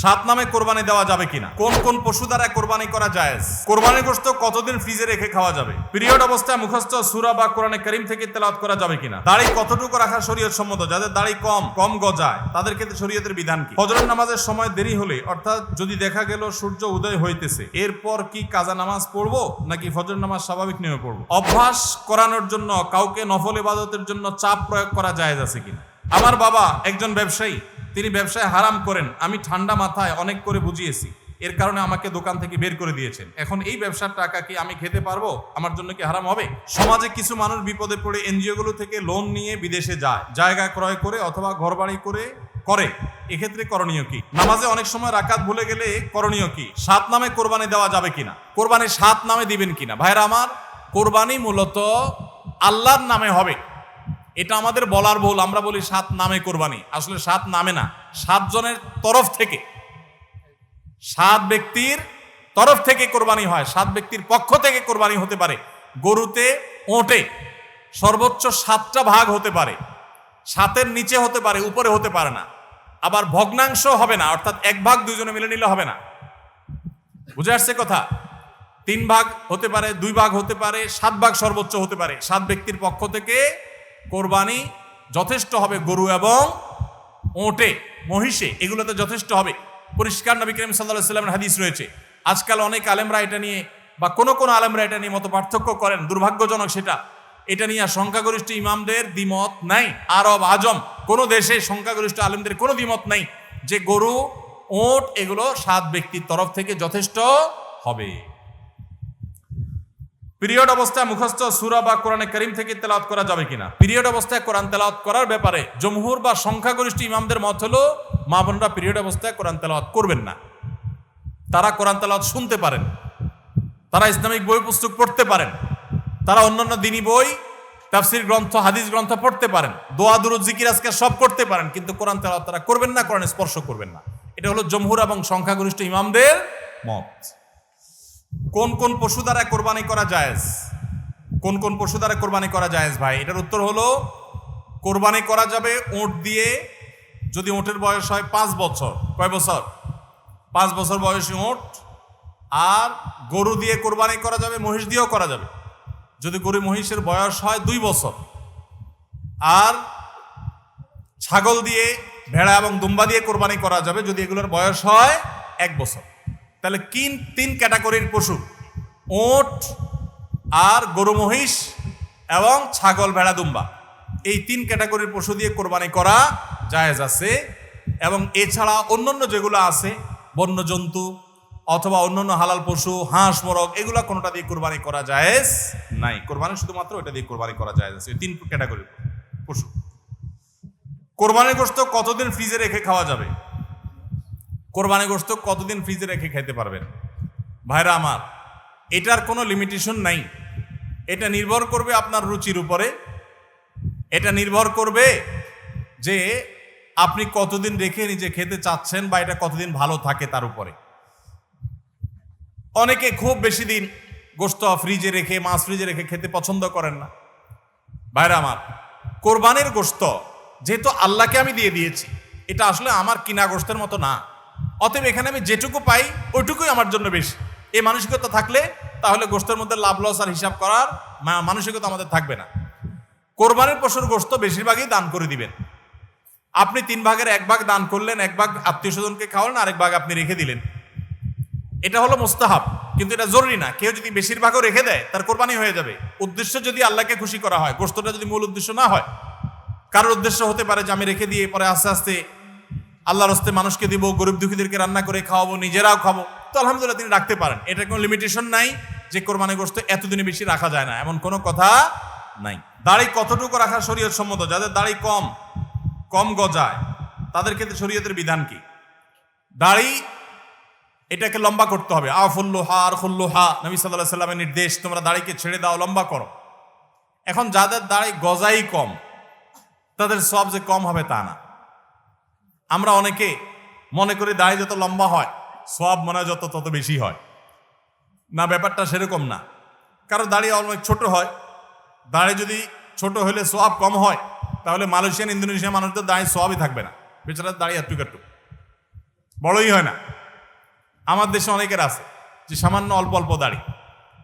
সাত নামে কোরবানি দেওয়া যাবে কিনা? কোন কোন পশু দ্বারা কোরবানি করা যায় কোরবানি গোস্ত কতদিন ফ্রিজে রেখে খাওয়া যাবে? পিরিয়ড অবস্থায় মুখস্থ সুরা বা কোরআনে করিম থেকে তেলাওয়াত করা যাবে কিনা? দাড়ি কতটুকু রাখা শরীয়ত সম্মত যাদের দাড়ি কম কম গজায় তাদের ক্ষেত্রে শরীয়তের বিধান কি? ফজরের নামাজের সময় দেরি হলে, অর্থাৎ যদি দেখা গেল সূর্য উদয় হইতেছে, এরপর কি কাজা নামাজ পড়ব, নাকি ফজর নামাজ স্বাভাবিক নিয়মে পড়ব? অভ্যাস করানোর জন্য কাউকে নফল ইবাদতের জন্য চাপ প্রয়োগ করা যায় আছে কিনা? আমার বাবা একজন ব্যবসায়ী তিনি ব্যবসায় হারাম করেন। আমি ঠান্ডা মাথায় অনেক করে বুঝিয়েছি। এর কারণে আমাকে দোকান থেকে বের করে দিয়েছেন। এখন এই ব্যবসার টাকা কি আমি খেতে পারব? আমার জন্য কি হারাম হবে? সমাজে কিছু মানুষ বিপদে পড়ে এনজিও গুলো থেকে লোন নিয়ে বিদেশে যায়। জায়গা ক্রয় করে অথবা ঘর বাড়ি করে করে। এক্ষেত্রে করণীয় কি? নামাজে অনেক সময় রাকাত ভুলে গেলে করণীয় কি? সাত নামে কোরবানি দেওয়া যাবে কিনা? কোরবানি সাত নামে দিবেন কিনা? ভাইরা আমার, কোরবানি মূলত আল্লাহর নামে হবে। এটা আমাদের বলার ভুল, আমরা বলি সাত নামে কোরবানি। আসলে সাত নামে না সাত জনের তরফ থেকে। সাত ব্যক্তির তরফ থেকে কোরবানি হয়, সাত ব্যক্তির পক্ষ থেকে কোরবানি হতে পারে। গরুতে, ওটে সর্বোচ্চ সাতটা ভাগ হতে পারে। সাতের নিচে হতে পারে, উপরে হতে পারে না। আবার ভগ্নাংশ হবে না, অর্থাৎ এক ভাগ দুজনে মিলে নিলে হবে না। বুঝে আসছে কথা? তিন ভাগ হতে পারে, দুই ভাগ হতে পারে, সাত ভাগ সর্বোচ্চ হতে পারে। সাত ব্যক্তির পক্ষ থেকে কোরবানি যথেষ্ট হবে গরু এবং ওটে, মহিষে, এগুলোতে যথেষ্ট হবে। পরিষ্কার নবী করিম সাল্লাহ সাল্লামের হাদিস রয়েছে। আজকাল অনেক আলেমরা এটা নিয়ে বা কোনো কোনো আলেমরা এটা নিয়ে মতো পার্থক্য করেন, দুর্ভাগ্যজনক সেটা। এটা নিয়ে সংখ্যাগরিষ্ঠ ইমামদের দ্বিমত নাই। আরব, আজম, কোনো দেশে সংখ্যাগরিষ্ঠ আলেমদের কোনো দ্বিমত নাই যে গরু, ওট, এগুলো সাত ব্যক্তির তরফ থেকে যথেষ্ট হবে। পিরিয়ড অবস্থায় মুখস্থ সুরা বা কোরআনে করিম থেকে তেলাওয়াত করা যাবে কিনা? পিরিয়ড অবস্থায় কোরআন তেলাওয়াত করার ব্যাপারে জমহুর বা সংখ্যাগরিষ্ঠ ইমামদের মত হলো, মা বোনরা পিরিয়ড অবস্থায় কোরআন তেলাওয়াত করবেন না। তারা কোরআন তেলাওয়াত শুনতে পারেন। তারা ইসলামিক বই পুস্তক পড়তে পারেন। তারা অন্যান্য দিনই বই, তাফসির গ্রন্থ, হাদিস গ্রন্থ পড়তে পারেন। দোয়া, দুরুদ, জিকির আজকে সব করতে পারেন, কিন্তু কোরআন তেলাওয়াত তারা করবেন না, কোরআন স্পর্শ করবেন না। এটা হলো জমহুর এবং সংখ্যাগরিষ্ঠ ইমামদের মত। কোন কোন পশু দ্বারা কোরবানি করা জায়েজ? কোন কোন পশু দ্বারা কোরবানি করা জায়েজ ভাই? এটার উত্তর হলো, কোরবানি করা যাবে ওঁট দিয়ে যদি ওঁটের বয়স হয় পাঁচ বছর। কয় বছর? পাঁচ বছর বয়সী ওঁট আর গরু দিয়ে কোরবানি করা যাবে, মহিষ দিয়েও করা যাবে। যদি গরু মহিষের বয়স হয় দুই বছর। আর ছাগল দিয়ে, ভেড়া এবং দুম্বা দিয়ে কোরবানি করা যাবে যদি এগুলোর বয়স হয় এক বছর। তাহলে কিন তিন ক্যাটাগরির পশু। ওট আর গরু মহিষ এবং ছাগল ভেড়া দুম্বা। এই তিন ক্যাটাগরির পশু দিয়ে কোরবানি করা জায়েজ আছে এবং এছাড়া অন্যান্য যেগুলো আছে বন্য জন্তু অথবা অন্যান্য হালাল পশু হাঁস মোরগ এগুলা কোনোটা দিয়ে কোরবানি করা জায়েজ নাই। কোরবানি শুধুমাত্র এটা দিয়ে কোরবানি করা জায়েজ আছে। তিন ক্যাটাগরির পশু। কোরবানির গোস্ত কতদিন ফ্রিজে রেখে খাওয়া যাবে? কোরবানি গোস্ত কতদিন ফ্রিজে রেখে খেতে পারবেন? ভাইরা আমার, এটার কোনো লিমিটেশন নাই। এটা নির্ভর করবে আপনার রুচির উপরে। এটা নির্ভর করবে যে আপনি কতদিন রেখে নিজে খেতে চাচ্ছেন বা এটা কতদিন ভালো থাকে তার উপরে। অনেকে খুব বেশি দিন গোস্ত ফ্রিজে রেখে, মাছ ফ্রিজে রেখে খেতে পছন্দ করেন না। ভাইরা আমার, কোরবানির গোস্ত যেহেতু আল্লাহকে আমি দিয়ে দিয়েছি, এটা আসলে আমার কিনা গোস্তের মতো না। অতএব এখানে আমি যেটুকু পাই, ওইটুকুই আমার জন্য বেশি। এই মানসিকতা থাকলে তাহলে গোস্তের মধ্যে লাভ লস আর হিসাব করার মানসিকতা আমাদের থাকবে না। কোরবানির পশুর গোস্ত বেশিরভাগই দান করে দিবেন। আপনি তিন ভাগের এক ভাগ দান করলেন, এক ভাগ আত্মীয় স্বজনকে খাওয়ালেন, আরেক ভাগ আপনি রেখে দিলেন। এটা হলো মোস্তাহাব, কিন্তু এটা জরুরি না। কেউ যদি বেশিরভাগও রেখে দেয়, তার কোরবানি হয়ে যাবে। উদ্দেশ্য যদি আল্লাহকে খুশি করা হয়, গোস্তটা যদি মূল উদ্দেশ্য না হয়, কারোর উদ্দেশ্য হতে পারে যে আমি রেখে দিয়ে পরে আস্তে আস্তে আল্লাহর হস্তে মানুষকে দিব, গরিব দুঃখীদেরকে রান্না করে খাওয়াবো, নিজেরাও খাব। তো আলহামদুলিল্লাহ তিনি রাখতে পারেন। এটা কোনো লিমিটেশন নাই যে কোরবানি গোস্ত এতদিনে বেশি রাখা যায় না। এমন কোনো কথা নাই। দাড়ি কতটুকু রাখা শরীয়ত সম্মত যাদের দাড়ি কম কম গজায়, তাদের ক্ষেত্রে শরীয়তের বিধান কি? দাড়ি এটাকে লম্বা করতে হবে। আফুল্লোহা আর খুল্লোহা নবী সাল্লাহ সাল্লামের নির্দেশ, তোমরা দাড়িকে ছেড়ে দাও, লম্বা করো। এখন যাদের দাড়ি গজাই কম, তাদের সব যে কম হবে তা না। আমরা অনেকে মনে করি দাড়ি যত লম্বা হয় সব মনে হয় যত তত বেশি হয়। না, ব্যাপারটা সেরকম না। কারও দাড়ি অনেক ছোট হয়। দাড়ি যদি ছোট হলে সব কম হয়, তাহলে মালয়েশিয়ান ইন্দোনেশিয়া মানুষদের দাঁড়িয়ে সবই থাকবে না। বেচারা দাড়ি একটু একটু বড়ই হয় না। আমার দেশে অনেকের আছে যে সামান্য অল্প অল্প দাড়ি।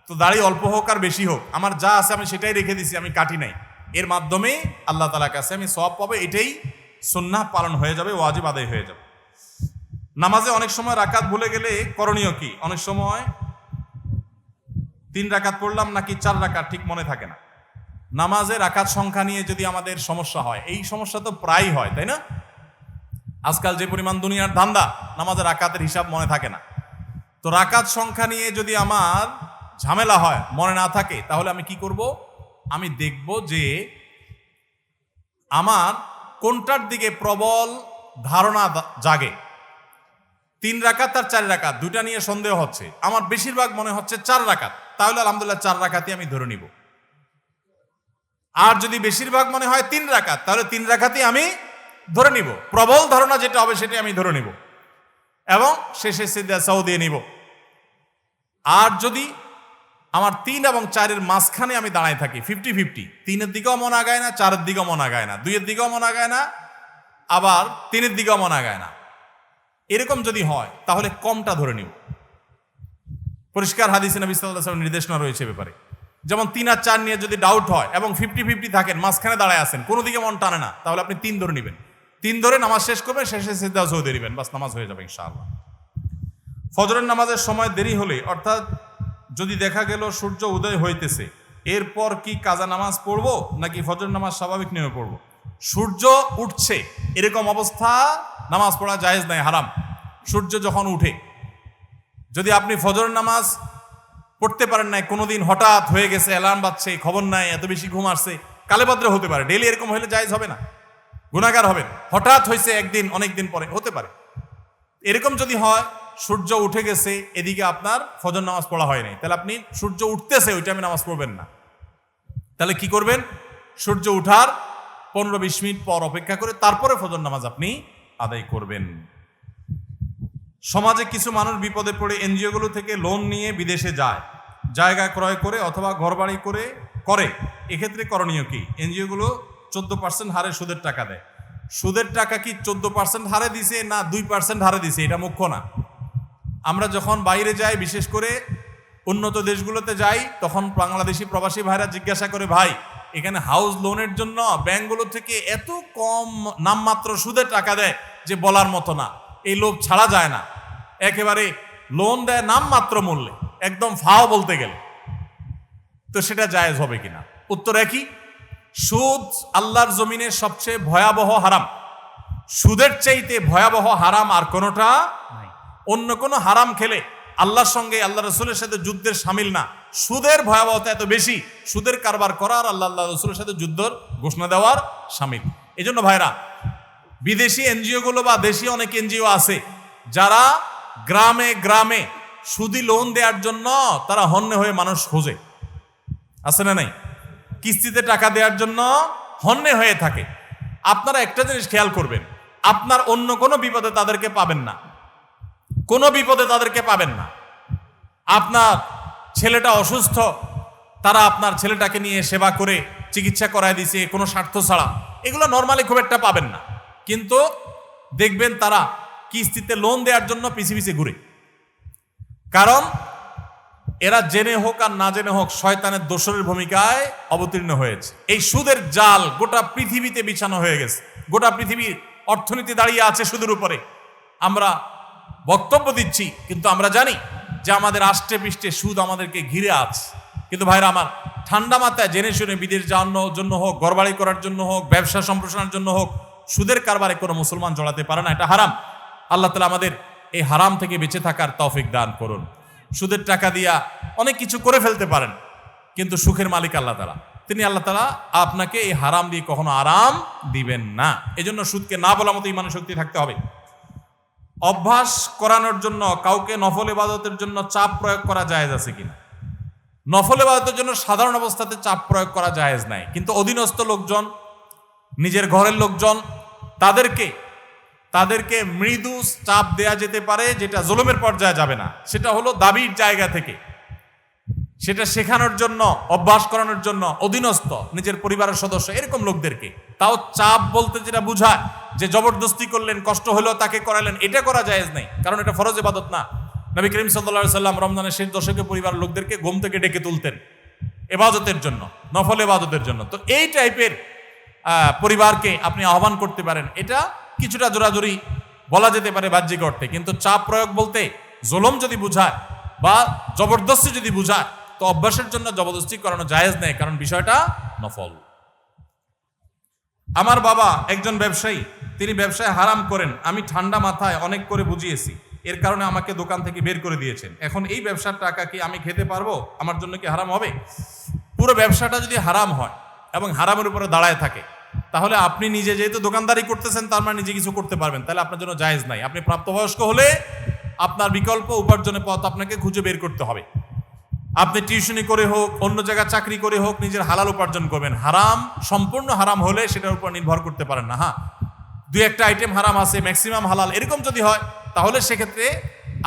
তো দাড়ি অল্প হোক আর বেশি হোক, আমার যা আছে আমি সেটাই রেখে দিছি, আমি কাটি নাই। এর মাধ্যমে আল্লাহ তালার কাছে আমি সব পাবো, এটাই সুন্নাহ পালন হয়ে যাবে, ওয়াজিব আদায় হয়ে যাবে। নামাজে অনেক সময় রাকাত ভুলে গেলে করণীয় কি? অনেক সময় তিন রাকাত পড়লাম নাকি চার রাকাত ঠিক মনে থাকে না। নামাজে রাকাত সংখ্যা নিয়ে যদি আমাদের সমস্যা হয়, এই সমস্যা তো প্রায় হয়, তাই না? আজকাল যে পরিমাণ দুনিয়ার ধান্দা নামাজের রাকাতের হিসাব মনে থাকে না। তো রাকাত সংখ্যা নিয়ে যদি আমার ঝামেলা হয়, মনে না থাকে, তাহলে আমি কি করব? আমি দেখব যে আমার কোনটার দিকে প্রবল ধারণা জাগে? তিন রাকাত আর চার রাকাত, দুইটা নিয়ে সন্দেহ হচ্ছে। আমার বেশিরভাগ মনে হচ্ছে চার রাকাত। তাহলে আলহামদুলিল্লাহ চার রাকাতই আমি ধরে নিব। আর যদি বেশিরভাগ মনে হয় তিন রাকাত, তাহলে তিন রাকাতই আমি ধরে নিব। প্রবল ধারণা যেটা হবে সেটি আমি ধরে নিব। এবং শেষে সিদ্ধাসাও দিয়ে নিব। আর যদি আমার তিন এবং চারের মাঝখানে আমি দাঁড়ায় থাকি ফিফটি ফিফটি তিনের দিকেও মন আগায় না, চারের দিকেও মন আগায় না, দুইয়ের দিকেও মন আগায় না, আবার তিনের দিকেও মন আগায় না। এরকম যদি হয়, তাহলে কমটা ধরে নিব পরিষ্কার হাদিসে নবী নির্দেশনা রয়েছে ব্যাপারে। যেমন তিন আর চার নিয়ে যদি ডাউট হয় এবং ফিফটি ফিফটি থাকেন, মাঝখানে দাঁড়ায় আসেন কোনো দিকে মন টানে না, তাহলে আপনি তিন ধরে নেবেন। তিন ধরে নামাজ শেষ করবেন, শেষে সিদ্ধা সৌদি দিবেন, বাস নামাজ হয়ে যাবে ইনশাআল্লাহ। ফজরের নামাজের সময় দেরি হলে, অর্থাৎ যদি দেখা গেল সূর্য উদয় হইতেছে, এরপর কি কাজা নামাজ পড়ব নাকি ফজর নামাজ স্বাভাবিক নিয়মে পড়ব? সূর্য উঠছে, এরকম অবস্থা নামাজ পড়া জায়েজ নাই, হারাম। সূর্য যখন উঠে, যদি আপনি ফজর নামাজ পড়তে পারেন নাই, কোনোদিন হঠাৎ হয়ে গেছে, অ্যালার্ম বাজছে, খবর নাই, এত বেশি ঘুম আসছে কালেভদ্রে হতে পারে ডেলি এরকম হলে জায়েজ হবে না। গুণাগার হবেন। হঠাৎ হয়েছে একদিন অনেক দিন পরে, হতে পারে। এরকম যদি হয় সূর্য উঠে গেছে, এদিকে আপনার ফজর নামাজ পড়া হয়নি তাহলে আপনি সূর্য উঠতেছে, ওই টাইমে নামাজ পড়বেন না। তাহলে কি করবেন? সূর্য উঠার পনেরো বিশ মিনিট পর অপেক্ষা করে তারপরে ফজর নামাজ আপনি আদায় করবেন। সমাজে কিছু মানুষ বিপদে পড়ে, এনজিওগুলো থেকে লোন নিয়ে বিদেশে যায়। জায়গা ক্রয় করে অথবা ঘরবাড়ি করে করে। এক্ষেত্রে করণীয় কি? এনজিওগুলো চোদ্দ পার্সেন্ট হারে সুদের টাকা দেয়। সুদের টাকা কি চোদ্দ পার্সেন্ট হারে দিছে না দুই পার্সেন্ট হারে দিছে? এটা মুখ্য না। আমরা যখন বাইরে যাই, বিশেষ করে উন্নত দেশগুলোতে যাই, তখন বাংলাদেশি প্রবাসী ভাইরা জিজ্ঞাসা করে, ভাই, এখানে হাউস লোনের জন্য ব্যাংকগুলো থেকে এত কম নামমাত্র সুদে টাকা দেয় যে বলার মতো না। এই লোভ ছাড়া যায় না। একেবারে লোন দেয় নামমাত্র মূল্যে, একদম ফাও বলতে গেলে। তো সেটা জায়েজ হবে কিনা? উত্তর একই, সুদ আল্লাহর জমিনের সবচেয়ে ভয়াবহ হারাম। সুদের চাইতে ভয়াবহ হারাম আর কোনোটা অন্য কোনো হারাম খেলে আল্লাহর সঙ্গে আল্লাহ রসুলের সাথে যুদ্ধের সামিল না। সুদের ভয়াবহতা এত বেশি, সুদের কারবার করার আল্লাহ আল্লাহ রসুলের সাথে যুদ্ধর ঘোষণা দেওয়ার সামিল। এই জন্য ভাইরা, বিদেশি এনজিওগুলো বা দেশি অনেক এনজিও আছে, যারা গ্রামে গ্রামে সুদি লোন দেওয়ার জন্য তারা হন্যে হয়ে মানুষ খোঁজে। আছে না নাই? কিস্তিতে টাকা দেওয়ার জন্য হন্যে হয়ে থাকে। আপনারা একটা জিনিস খেয়াল করবেন, আপনার অন্য কোনো বিপদে তাদেরকে পাবেন না। কোনো বিপদে তাদেরকে পাবেন না। আপনার ছেলেটা অসুস্থ, তারা আপনার ছেলেটাকে নিয়ে সেবা করে, চিকিৎসা করায় দিছে, কোনো স্বার্থ ছাড়া। এগুলো নর্মালি খুব একটা পাবেন না। কিন্তু দেখবেন তারা কিস্তিতে লোন দেওয়ার জন্য পিছিয়ে পিছিয়ে ঘুরে। কারণ এরা জেনে হোক আর না জেনে হোক, শয়তানের দোসরের ভূমিকায় অবতীর্ণ হয়েছে। এই সুদের জাল গোটা পৃথিবীতে বিছানো হয়ে গেছে। গোটা পৃথিবীর অর্থনীতি দাঁড়িয়ে আছে সুদের উপরে। আমরা বক্তব্য দিচ্ছি, কিন্তু আমরা জানি যে আমাদের আষ্টে পৃষ্ঠে সুদ আমাদেরকে ঘিরে আছে। কিন্তু ভাইরা আমার, ঠান্ডা মাথায় জেনে শুনে বিদেশ যাওয়ার জন্য হোক গড়বাড়ি করার জন্য হোক, ব্যবসা সম্প্রসারণের জন্য হোক, সুদের কারবারে কোনো মুসলমান জড়াতে পারে না, এটা হারাম। আল্লাহ তালা আমাদের এই হারাম থেকে বেঁচে থাকার তৌফিক দান করুন। সুদের টাকা দিয়া অনেক কিছু করে ফেলতে পারেন, কিন্তু সুখের মালিক আল্লাহ তালা তিনি আল্লাহ তালা আপনাকে এই হারাম দিয়ে কখনো আরাম দিবেন না। এজন্য সুদকে না বলা মতো ইমানের শক্তি থাকতে হবে। অভ্যাস করানোর জন্য কাউকে নফল ইবাদতের জন্য চাপ প্রয়োগ করা জায়েজ আছে কিনা? নফল ইবাদতের জন্য সাধারণ অবস্থাতে চাপ প্রয়োগ করা জায়েজ নাই। কিন্তু অধীনস্থ লোকজন, নিজের ঘরের লোকজন, তাদেরকে তাদেরকে মৃদু চাপ দেয়া যেতে পারে, যেটা জুলুমের পর্যায়ে যাবে না। সেটা হলো দাবির জায়গা থেকে। সেটা শেখানোর জন্য, অভ্যাস করানোর জন্য অধীনস্থ, নিজের পরিবারের সদস্য, এরকম লোকদেরকে। তাও চাপ বলতে যেটা বুঝায়, যে জবরদস্তি করলেন, কষ্ট হলেও তাকে করালেন, এটা করা জায়েজ নেই, কারণ এটা ফরজ ইবাদত না। নবী করিম সাল্লা সাল্লাম রমজানের শেষ দশকে পরিবার লোকদেরকে ঘুম থেকে ডেকে তুলতেন, এবাদতের জন্য, নফল এবাদতের জন্য। তো এই টাইপের পরিবারকে আপনি আহ্বান করতে পারেন, এটা কিছুটা জোরাজুরি বলা যেতে পারে বাহ্যিক অর্থে, কিন্তু চাপ প্রয়োগ বলতে জোলম যদি বুঝায় বা জবরদস্তি যদি বুঝায়, তো অভ্যাসের জন্য জবরদস্তি করানো জায়েজ নেই, কারণ বিষয়টা নফল। আমার বাবা একজন ব্যবসায়ী, তিনি ব্যবসায় হারাম করেন, আমি ঠান্ডা মাথায় অনেক করে বুঝিয়েছি। এর কারণে আমাকে দোকান থেকে বের করে দিয়েছেন। এখন এই ব্যবসার টাকা কি আমি খেতে পারব? আমার জন্য কি হারাম হবে? পুরো ব্যবসাটা যদি হারাম হয় এবং হারামের উপরে দাঁড়ায় থাকে, তাহলে আপনি নিজে যেহেতু দোকানদারি করতেছেন, তার মানে নিজে কিছু করতে পারবেন। তাহলে আপনার জন্য জায়েজ নাই। আপনি প্রাপ্তবয়স্ক হলে আপনার বিকল্প উপার্জনের পথ আপনাকে খুঁজে বের করতে হবে। আপনি টিউশনি করে হোক, অন্য জায়গায় চাকরি করে হোক, নিজের হালাল উপার্জন করবেন। হারাম, সম্পূর্ণ হারাম হলে সেটার উপর নির্ভর করতে পারেন না হ্যাঁ? দুই একটা আইটেম হারাম আছে ম্যাক্সিমাম হালাল, এরকম যদি হয়, তাহলে সেক্ষেত্রে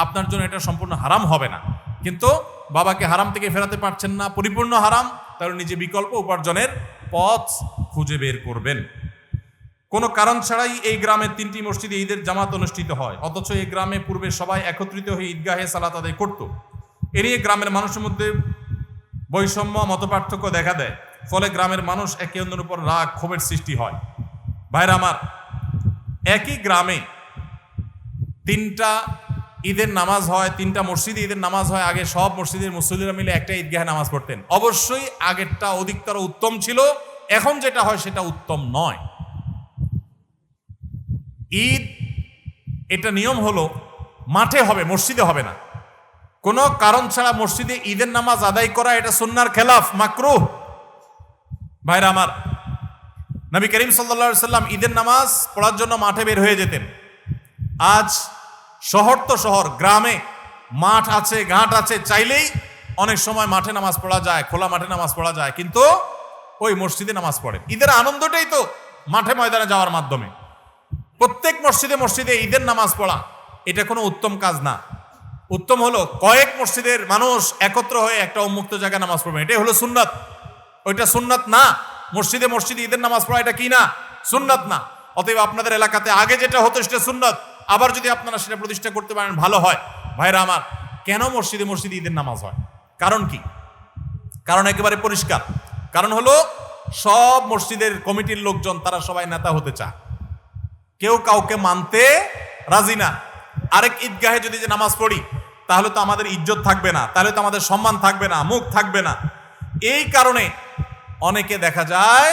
আপনার জন্য এটা সম্পূর্ণ হারাম হবে না। কিন্তু বাবাকে হারাম থেকে ফেরাতে পারছেন না, পরিপূর্ণ হারাম, তাহলে নিজে বিকল্প উপার্জনের পথ খুঁজে বের করবেন। কোনো কারণ ছাড়াই এই গ্রামের তিনটি মসজিদে ঈদের জামাত অনুষ্ঠিত হয়, অথচ এই গ্রামে পূর্বে সবাই একত্রিত হয়ে ঈদগাহে সালাত আদায় করত। এ নিয়ে গ্রামের মানুষের মধ্যে বৈষম্য, মতপার্থক্য দেখা দেয়। ফলে গ্রামের মানুষ একে অন্যের উপর রাগ, ক্ষোভের সৃষ্টি হয়। ভাইরা আমার, একই গ্রামে তিনটা ঈদের নামাজ হয়, তিনটা মসজিদে ঈদের নামাজ হয়, আগে সব মসজিদের মুসল্লিরা মিলে একটা ঈদগাহে নামাজ পড়তেন। অবশ্যই আগেরটা অধিকতর উত্তম ছিল, এখন যেটা হয় সেটা উত্তম নয়। ঈদ, এটা নিয়ম হলো, মাঠে হবে, মসজিদে হবে না। কোনো কারণ ছাড়া মসজিদে ঈদের নামাজ আদায় করা এটা সুন্নার খেলাফ মাকরু ভাইরা আমার, নবী করিম সাল্লা সাল্লাম ঈদের নামাজ পড়ার জন্য মাঠে বের হয়ে যেতেন। আজ শহর তো শহর, গ্রামে মাঠ আছে, ঘাট আছে, চাইলেই অনেক সময় মাঠে নামাজ পড়া যায়, খোলা মাঠে নামাজ পড়া যায়, কিন্তু ওই মসজিদে নামাজ পড়ে। ঈদের আনন্দটাই তো মাঠে ময়দানে যাওয়ার মাধ্যমে। প্রত্যেক মসজিদে মসজিদে ঈদের নামাজ পড়া, এটা কোনো উত্তম কাজ না। উত্তম হলো কয়েক মসজিদের মানুষ একত্র হয়ে একটা উন্মুক্ত জায়গায় নামাজ পড়বে এটাই হলো সুন্নাত। ওইটা সুন্নাত না। মসজিদে মসজিদে ঈদের নামাজ পড়া এটা কি না? সুন্নাত না। অতএব আপনাদের এলাকাতে আগে যেটা হতো সেটা সুন্নাত। আবার যদি আপনারা সেটা প্রতিষ্ঠা করতে পারেন, ভালো হয়। ভাইরা আমার, কেন মসজিদে মসজিদে ঈদের নামাজ হয়? কারণ কি? কারণ একেবারে পরিষ্কার। কারণ হলো সব মসজিদের কমিটির লোকজন, তারা সবাই নেতা হতে চায়। কেউ কাউকে মানতে রাজি না। আরেক ঈদগাহে যদি যে নামাজ পড়ি তাহলে তো আমাদের ইজ্জত থাকবে না, তাহলে তো আমাদের সম্মান থাকবে না, মুখ থাকবে না। এই কারণে অনেকে দেখা যায়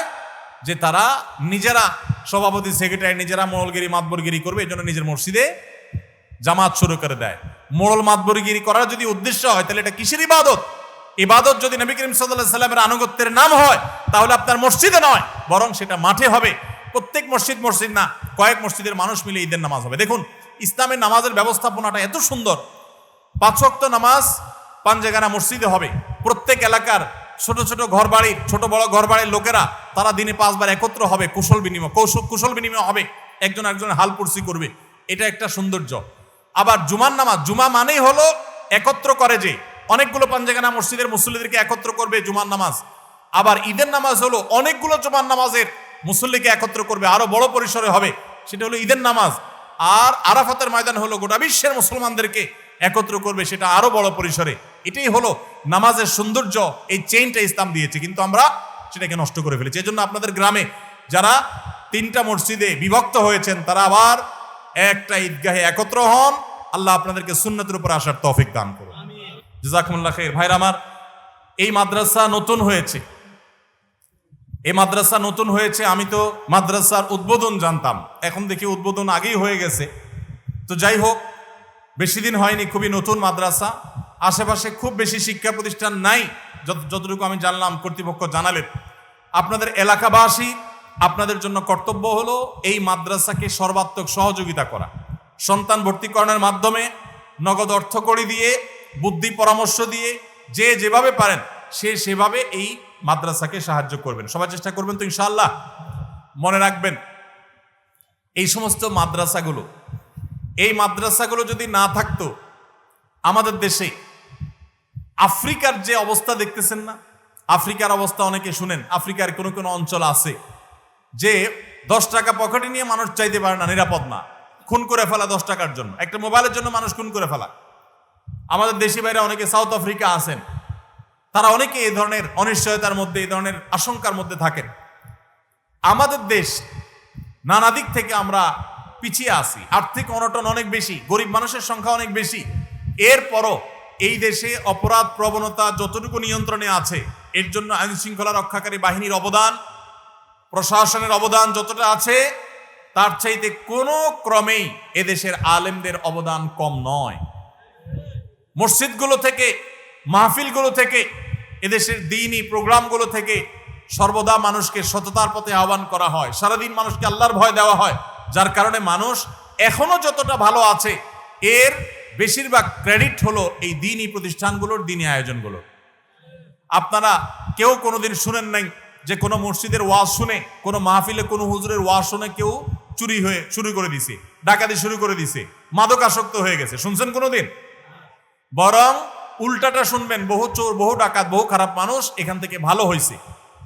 যে তারা নিজেরা সভাপতি, সেক্রেটারি, নিজেরা মোড়লগিরি মাতবরগিরি করবে এই জন্য নিজের মসজিদে জামাত শুরু করে দেয়। মোড়ল মাতবরগিরি করার যদি উদ্দেশ্য হয়, তাহলে এটা কিসের ইবাদত? ইবাদত যদি নবী করিম সাল্লাহ সাল্লামের আনুগত্যের নাম হয়, তাহলে আপনার মসজিদে নয়, বরং সেটা মাঠে হবে। প্রত্যেক মসজিদ মসজিদ না, কয়েক মসজিদের মানুষ মিলে ঈদের নামাজ হবে। দেখুন, ইসলামের নামাজের ব্যবস্থাপনাটা এত সুন্দর পাঁচ ওয়াক্ত নামাজ পাঞ্জেগানা মসজিদে হবে। প্রত্যেক এলাকার ছোট ছোট ঘর বাড়ির ছোট বড় ঘর বাড়ির লোকেরা তারা দিনে পাঁচবার একত্র হবে, কুশল বিনিময়, কৌশল কুশল বিনিময় হবে। একজন একজনের হাল পুরসি করবে। এটা একটা সৌন্দর্য। আবার জুমার নামাজ জুমা মানেই হলো একত্র করে যে অনেকগুলো পাঞ্জেগানা মসজিদের মুসল্লিদেরকে একত্র করবে জুমার নামাজ। আবার ঈদের নামাজ হলো অনেকগুলো জুমার নামাজের মুসল্লিকে একত্র করবে, আরও বড় পরিসরে হবে। সেটা হলো ঈদের নামাজ। আর আরাফাতের ময়দান হলো গোটা বিশ্বের মুসলমানদেরকে একত্র করবে সেটা আরও বড় পরিসরে। এটাই হলো নামাজের সৌন্দর্য, এই চেইনটা ইসলাম দিয়েছে। কিন্তু আমরা সেটাকে নষ্ট করে ফেলেছি। এজন্য আপনাদের গ্রামে যারা তিনটা মসজিদে বিভক্ত হয়েছেন, তারা আবার একটা ঈদগাহে একত্র হন। আল্লাহ আপনাদেরকে সুন্নতের উপর আসার তৌফিক দান করুন। জাজাকুমুল্লাহ খের ভাইরা আমার, এই মাদ্রাসা নতুন হয়েছে। এই মাদ্রাসা নতুন হয়েছে, আমি তো মাদ্রাসার উদ্বোধন জানতাম। এখন দেখি উদ্বোধন আগেই হয়ে গেছে। তো যাই হোক বেশি দিন হয়নি, খুবই নতুন মাদ্রাসা। আশেপাশে খুব বেশি শিক্ষা প্রতিষ্ঠান নাই, যত যতটুকু আমি জানলাম, কর্তৃপক্ষ জানালেন। আপনাদের এলাকাবাসী আপনাদের জন্য কর্তব্য হলো এই মাদ্রাসাকে সর্বাত্মক সহযোগিতা করা। সন্তান ভর্তিকরণের মাধ্যমে নগদ অর্থ কড়ি দিয়ে, বুদ্ধি পরামর্শ দিয়ে, যে যেভাবে পারেন, সে সেভাবে এই মাদ্রাসাকে সাহায্য করবেন। সবাই চেষ্টা করবেন তো ইনশাআল্লাহ। মনে রাখবেন, এই সমস্ত মাদ্রাসাগুলো এই মাদ্রাসাগুলো যদি না থাকতো, আমাদের দেশে আফ্রিকার যে অবস্থা দেখতেছেন না? আফ্রিকার অবস্থা অনেকে শুনেন, আফ্রিকার কোনো কোনো অঞ্চল আছে যে দশ টাকা পকেটে নিয়ে মানুষ চাইতে পারে না, নিরাপদ না। খুন করে ফেলা দশ টাকার জন্য। একটা মোবাইলের জন্য মানুষ খুন করে ফেলা। আমাদের দেশি বাইরে অনেকে সাউথ আফ্রিকা আছেন। তারা অনেকে এই ধরনের অনিশ্চয়তার মধ্যে, এই ধরনের আশঙ্কার মধ্যে থাকেন। আমাদের দেশ নানা দিক থেকে আমরা পিছিয়ে আছি। আর্থিক অনটন অনেক বেশি, গরিব মানুষের সংখ্যা অনেক বেশি। এরপরও এই দেশে অপরাধ প্রবণতা যতটুকু নিয়ন্ত্রণে আছে, এর জন্য আইন শৃঙ্খলা রক্ষাকারী বাহিনীর অবদান, প্রশাসনের অবদান যতটা আছে, তার চাইতে কোনো ক্রমেই এদেশের আলেমদের অবদান কম নয়। মসজিদগুলো থেকে, মাহফিলগুলো থেকে এদেশের দিনই প্রোগ্রামগুলো থেকে সর্বদা মানুষকে সততার পথে আহ্বান করা হয়। সারাদিন মানুষকে আল্লাহর ভয় দেওয়া হয়। যার কারণে মানুষ এখনও যতটা ভালো আছে, এর বেশিরভাগ ক্রেডিট হলো এই দিনই প্রতিষ্ঠানগুলোর, দিনই আয়োজনগুলো আপনারা কেউ কোনোদিন শুনেন নাই যে কোনো মসজিদের ওয়াজ শুনে, কোনো মাহফিলে, কোনো হুজুরের ওয়াজ শুনে কেউ চুরি হয়ে শুরু করে দিছে, ডাকাতি শুরু করে দিছে, মাদকাসক্ত হয়ে গেছে। শুনছেন কোনোদিন? বরং উল্টাটা শুনবেন, বহু চোর, বহু ডাকাত, বহু খারাপ মানুষ এখান থেকে ভালো হয়েছে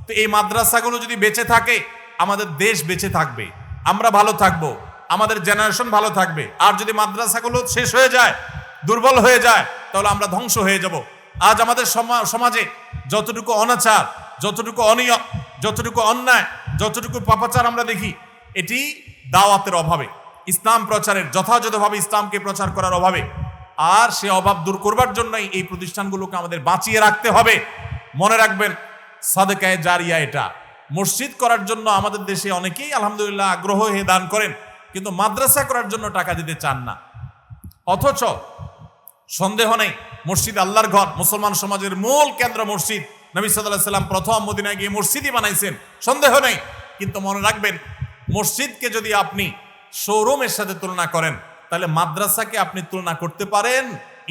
তো এই মাদ্রাসাগুলো যদি বেঁচে থাকে, আমাদের দেশ বেঁচে থাকবে। আমরা ভালো থাকব, আমাদের জেনারেশন ভালো থাকবে। আর যদি মাদ্রাসাগুলো শেষ হয়ে যায়, দুর্বল হয়ে যায়, তাহলে আমরা ধ্বংস হয়ে যাব। আজ আমাদের সমা- সমাজে যতটুকু অনাচার, যতটুকু অনিয়ম যতটুকু অন্যায়, যতটুকু পাপাচার আমরা দেখি, এটি দাওয়াতের অভাবে, ইসলাম প্রচারের, যথাযথভাবে ইসলামকে প্রচার করার অভাবে। আর সে অভাব দূর করবার জন্যই এই প্রতিষ্ঠানগুলোকে আমাদের বাঁচিয়ে রাখতে হবে। মনে রাখবেন, সাদেকায় জারিয়া এটা। মসজিদ করার জন্য আমাদের দেশে অনেকেই আলহামদুলিল্লাহ আগ্রহ হয়ে দান করেন, কিন্তু মাদ্রাসা করার জন্য টাকা দিতে চান না। অথচ সন্দেহ নেই, মসজিদ আল্লাহর ঘর, মুসলমান সমাজের মূল কেন্দ্র মসজিদ। নবী সাল্লাহ সাল্লাম প্রথম মদিনায় গিয়ে মসজিদই বানাইছেন। সন্দেহ নেই, কিন্তু মনে রাখবেন, মসজিদকে যদি আপনি শোরুমের সাথে তুলনা করেন, তাহলে মাদ্রাসাকে আপনি তুলনা করতে পারেন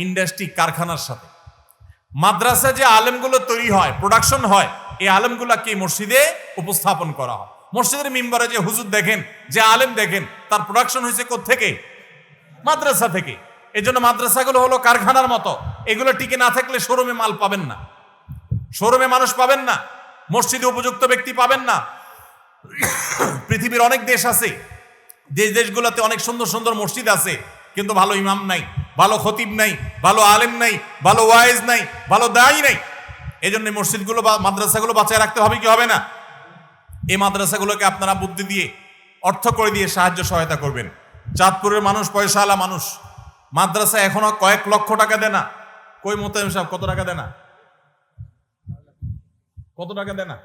ইন্ডাস্ট্রি কারখানার সাথে। মাদ্রাসা যে আলেমগুলো তৈরি হয় প্রোডাকশন হয় এই আলেমগুলাকে মসজিদে উপস্থাপন করা হয়। মসজিদের মেম্বারে যে হুজুর দেখেন, যে আলেম দেখেন, তার প্রোডাকশন হয়েছে থেকে মাদ্রাসা থেকে। এই জন্য মাদ্রাসাগুলো হলো কারখানার মতো। এগুলো টিকে না থাকলে শোরুমে মাল পাবেন না। শোরুমে মানুষ পাবেন না। মসজিদে উপযুক্ত ব্যক্তি পাবেন না। পৃথিবীর অনেক দেশ আছে। যে দেশগুলোতে অনেক সুন্দর সুন্দর মসজিদ আছে, কিন্তু ভালো ইমাম নাই, ভালো খতিব নাই, ভালো আলেম নাই, ভালো ওয়াইজ নাই, ভালো দায়ী নাই। এই জন্য মসজিদগুলো বা মাদ্রাসাগুলো বাঁচায় রাখতে হবে, কি হবে না? এই মাদ্রাসাগুলোকে আপনারা বুদ্ধি দিয়ে, অর্থ করে দিয়ে সাহায্য সহায়তা করবেন। চাঁদপুরের মানুষ পয়সাওয়ালা মানুষ। মাদ্রাসা এখনও কয়েক লক্ষ টাকা দেয় না। কই মোতায়েম সাহেব, কত টাকা দেয় না? কত টাকা দেয় না?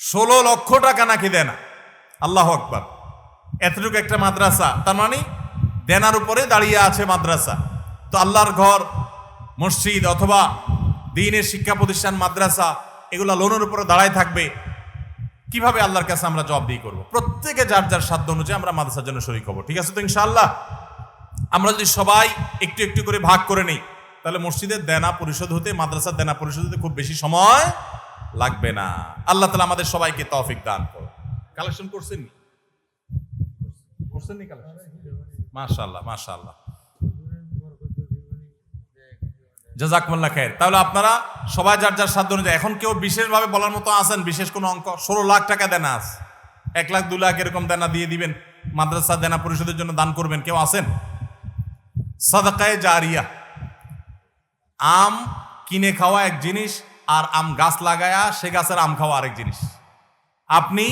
ষোলো লক্ষ টাকা নাকি দেয় না? আল্লাহ আকবার। এতটুকু একটা মাদ্রাসা, তার মানে দেনার উপরে দাঁড়িয়ে আছে মাদ্রাসা। তো আল্লাহর ঘর, মসজিদ অথবা দিনের শিক্ষা প্রতিষ্ঠান, মাদ্রাসা, এগুলা লোনের উপরে দাঁড়ায় থাকবে। কীভাবে আল্লাহর কাছে আমরা জবাবদিহি করব? প্রত্যেকে যার যার সাধ্য অনুযায়ী আমরা মাদ্রাসার জন্য শরিক হব। ঠিক আছে তো ইনশাআল্লাহ? আমরা যদি সবাই একটু একটু করে ভাগ করে নেই, তাহলে মসজিদের দেনা পরিশোধ হতে, মাদ্রাসার দেনা পরিশোধ হতে খুব বেশি সময় লাগবে না। আল্লাহ তালা আমাদের সবাইকে তৌফিক দান করো কালেকশন করছেন করছেন নি কালেকশন? মাশাআল্লাহ মাশাআল্লাহ। জাজাকমুল্লাহ খায়ের তাহলে আপনারা সবাই যার যার সাধ্য অনুযায়ী, এখন কেউ বিশেষভাবে বলার মতো আছেন, বিশেষ কোনো অঙ্ক, ষোলো লাখ টাকা দেনা আছে। এক লাখ, দু লাখ এরকম দেনা দিয়ে দিবেন, মাদ্রাসা দেনা পরিশোধের জন্য দান করবেন, কেউ আছেন? সাদাকায়ে জারিয়া। আম কিনে খাওয়া এক জিনিস, আর আম গাছ লাগায়া সে গাছের আম খাওয়া আরেক জিনিস। আপনি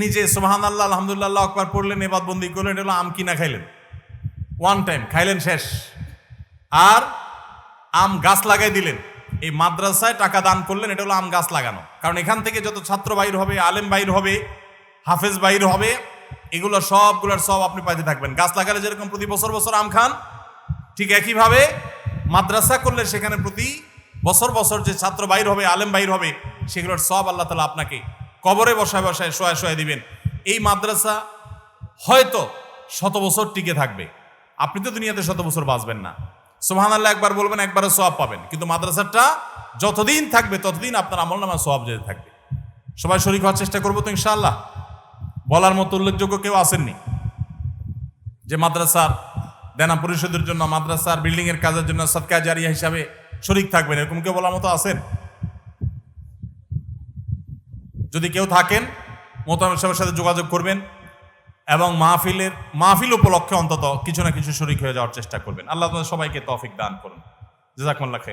নিজে সোহান আল্লাহ আলহামদুলিল্লাহ আকবার পড়লেন এবার বন্দি করলেন, এটা আম কিনা খাইলেন। ওয়ান টাইম খাইলেন শেষ। আর আম গাছ লাগাই দিলেন। এই মাদ্রাসায় টাকা দান করলেন, এটা হলো আম গাছ লাগানো। কারণ এখান থেকে যত ছাত্র বাইর হবে, আলেম বাইর হবে, হাফেজ বাইর হবে, এগুলো সবগুলোর সব আপনি পাইতে থাকবেন। গাছ লাগালে যেরকম প্রতি বছর বছর আম খান, ঠিক একইভাবে মাদ্রাসা করলে সেখানে প্রতি বছর বছর যে ছাত্র বাইর হবে, আলেম বাইর হবে, সেগুলোর সব আল্লাহ তালা আপনাকে কবরে বসায় বসায় শোয়া শোয়া দিবেন। এই মাদ্রাসা হয়তো শত বছর টিকে থাকবে। আপনি তো দুনিয়াতে শত বছর বাঁচবেন না। সোহান আল্লাহ একবার বলবেন, একবারও সব পাবেন। কিন্তু মাদ্রাসাটা যতদিন থাকবে, ততদিন আপনার আমল নামা সব যেতে থাকবে। সবাই শরীর হওয়ার চেষ্টা করব তো ইনশাআল্লাহ। বলার মতো উল্লেখযোগ্য কেউ আসেননি যে মাদ্রাসার দেনা পরিশোধের জন্য, মাদ্রাসার বিল্ডিং এর কাজের জন্য সৎকার জারিয়া হিসাবে শরিক থাকবেন, এরকম কেউ বলার মতো আসেন যদি কেউ থাকেন মোতামের সাথে যোগাযোগ করবেন। এবং মাহফিলের, মাহফিল উপলক্ষে অন্তত কিছু না কিছু শরিক হয়ে যাওয়ার চেষ্টা করবেন। আল্লাহ সবাইকে তফিক দান করুন। জাজাকমল্লা খাইর।